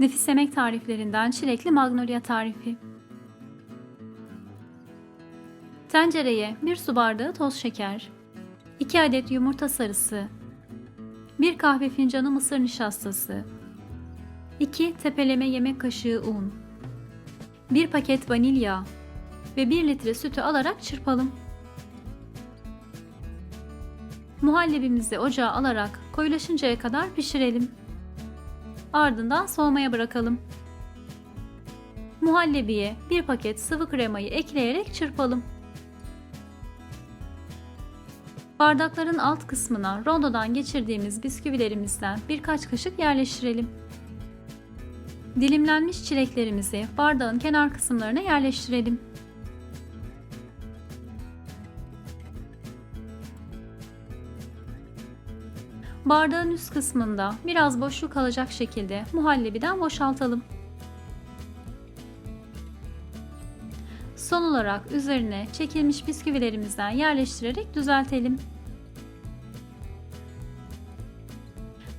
Nefis yemek tariflerinden çilekli magnolia tarifi. Tencereye 1 su bardağı toz şeker, 2 adet yumurta sarısı, 1 kahve fincanı mısır nişastası, 2 tepeleme yemek kaşığı un, 1 paket vanilya ve 1 litre sütü alarak çırpalım. Muhallebimizi ocağa alarak koyulaşıncaya kadar pişirelim. Ardından soğumaya bırakalım. Muhallebiye bir paket sıvı kremayı ekleyerek çırpalım. Bardakların alt kısmına rondodan geçirdiğimiz bisküvilerimizden birkaç kaşık yerleştirelim. Dilimlenmiş çileklerimizi bardağın kenar kısımlarına yerleştirelim. Bardağın üst kısmında biraz boşluk kalacak şekilde muhallebiden boşaltalım. Son olarak üzerine çekilmiş bisküvilerimizden yerleştirerek düzeltelim.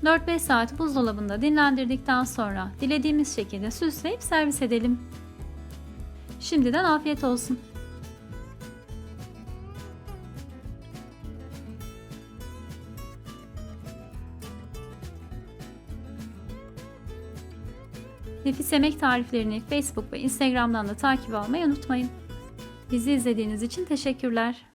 4-5 saat buzdolabında dinlendirdikten sonra dilediğimiz şekilde süsleyip servis edelim. Şimdiden afiyet olsun. Nefis yemek tariflerini Facebook ve Instagram'dan da takip almayı unutmayın. Bizi izlediğiniz için teşekkürler.